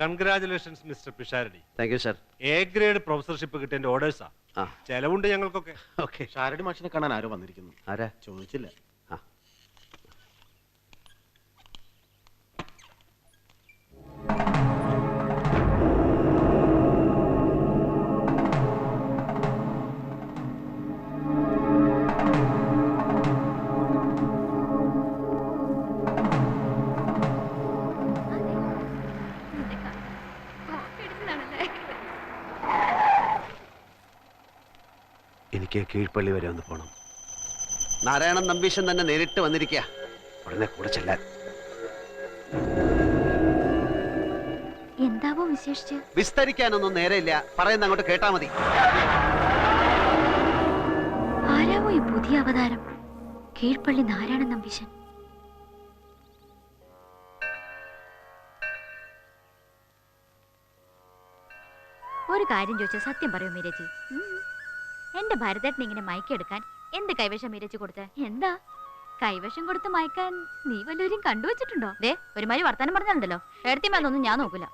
Congratulations mister Pisharody thank you sir A grade professorship കിട്ടിയ ഓർഡേഴ്സാ ആ. ചെലവുണ്ട് ഞങ്ങൾക്കൊക്കെ. ഓക്കെ ഷാരടി മാഷിനെ കാണാൻ ആരോ വന്നിരിക്കുന്നു. ആരാ? ചോദിച്ചില്ല. എനിക്ക് കീഴ്പള്ളി വരെ ഒന്ന് പോണം. നാരായണൻ നമ്പീശൻ തന്നെ നേരിട്ട് വന്നിരിക്കുക ഉടനെ കൂടെ ചെല്ലാൻ. എന്താവോ വിശേഷിച്ച്? വിസ്തരിക്കാനൊന്നും നേരെയില്ല. പറയുന്ന അങ്ങോട്ട് കേട്ടാ മതി. ആരാവോ ഈ പുതിയ അവതാരം? കീഴ്പള്ളി നാരായണൻ നമ്പീശൻ. ഒരു കാര്യം ചോദിച്ചാൽ സത്യം പറയൂ മീരജി എന്റെ ഭരതേട്ടൻ ഇങ്ങനെ മയക്കെടുക്കാൻ എന്ത് കൈവശം ഇരച്ചു കൊടുത്ത്? എന്താ? കൈവശം കൊടുത്ത് മയക്കാൻ നീ വല്ലവരും കണ്ടുവച്ചിട്ടുണ്ടോ? ദേ ഒരുമാതിരി വർത്താനം പറഞ്ഞാലുണ്ടല്ലോ. എടുത്തിമെന്നൊന്നും ഞാൻ നോക്കില്ല.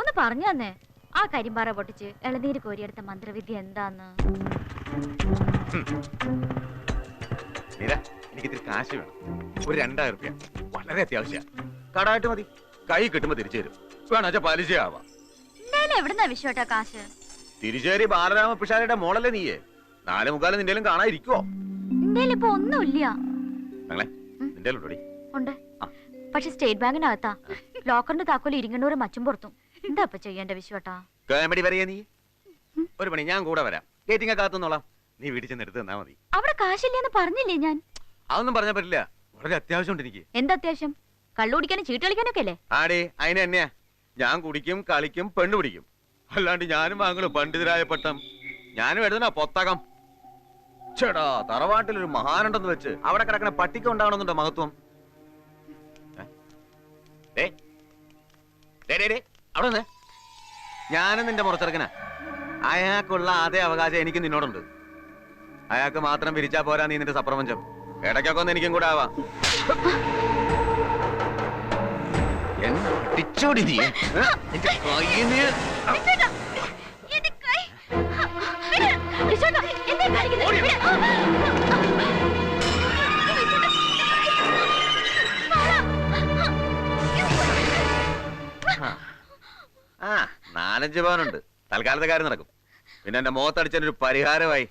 ഒന്ന് പറഞ്ഞു തന്നെ ആ കരിമ്പാറ പൊട്ടിച്ച് ഇളനീര് കോരിയെടുത്ത മന്ത്രവിദ്യ എന്താന്ന്? എനിക്ക് ഇത്തിരി വേണം. ഒരു വളരെ അത്യാവശ്യ. കടായിട്ട് മതി. കൈ കിട്ടുമ്പോ തിരിച്ചു തരും. വേണം പലിശയാവാം. എന്തായാലും എവിടുന്നാ വിശ്വട്ടാ കാശ്? തിരിച്ചേരി ബാലരാമ പിഷാരിയുടെ മോളല്ലേ നീയേ? നാല് മുക്കാലും നിന്റെ കാണാതിരിക്കുവോ? എന്തേലും ഇപ്പൊ ഒന്നുമില്ല. നിന്റെ ഉണ്ട്. പക്ഷെ സ്റ്റേറ്റ് ബാങ്കിനകത്താ. ലോക്കറിന്റെ താക്കോൽ ഇരിങ്ങണ്ണൂരും മച്ചും പുറത്തും. എന്താ ഇപ്പൊ ചെയ്യേണ്ട വിശ്വട്ടാ കോമഡി വരെയാ നീ? ഒരു പണി ഞാൻ കൂടെ വരാം. ഗേറ്റിംഗ് കാത്തുന്നോളാം നീ വീട്ടിൽ ചെന്ന് എടുത്ത് തന്നാ മതി. അവിടെ കാശില്ലെന്ന് പറഞ്ഞില്ലേ ഞാൻ? അതൊന്നും പറഞ്ഞാ പറ്റില്ല. വളരെ അത്യാവശ്യമുണ്ട് എനിക്ക്. എന്താ അത്യാവശ്യം? കള്ളുകുടിക്കാനും ചീട്ടളിക്കാനൊക്കെ അല്ലേ? ആടേ അതിന് തന്നെയാ. ഞാൻ കുടിക്കും കളിക്കും പെണ്ണു പിടിക്കും. അല്ലാണ്ട് ഞാനും വാങ്ങണു പണ്ഡിതരായ പട്ടം. ഞാനും എഴുതണ പൊത്തകം. ചേടാ തറവാട്ടിൽ ഒരു മഹാനുണ്ടെന്ന് വെച്ച് അവിടെ കിടക്കണ പട്ടിക്ക് ഉണ്ടാവണമെന്നുണ്ടോ മഹത്വം? അവിടെ ഞാനും നിന്റെ മുറച്ചെടുക്കനാ. അയാൾക്കുള്ള അതേ അവകാശം എനിക്ക് നിന്നോടുണ്ട്. അയാൾക്ക് മാത്രം വിരിച്ചാ പോരാ നീ നിന്റെ സപ്രപഞ്ചം. ഇടയ്ക്കൊക്കെ ഒന്ന് എനിക്കും കൂടെ ആവാം. പിടിച്ചോടി നീ ഏ? നിന്റെ കയ്യിന്ന് വിശ്വട്ടാ, എന്റെ കൈ. വിട്. വിശ്വട്ടാ, എന്താ ആ നാലഞ്ച് പവനുണ്ട് തൽക്കാലത്തെ കാര്യം നടക്കും പിന്നെ എന്റെ മുഖത്തടിച്ചതിനൊരു പരിഹാരമായി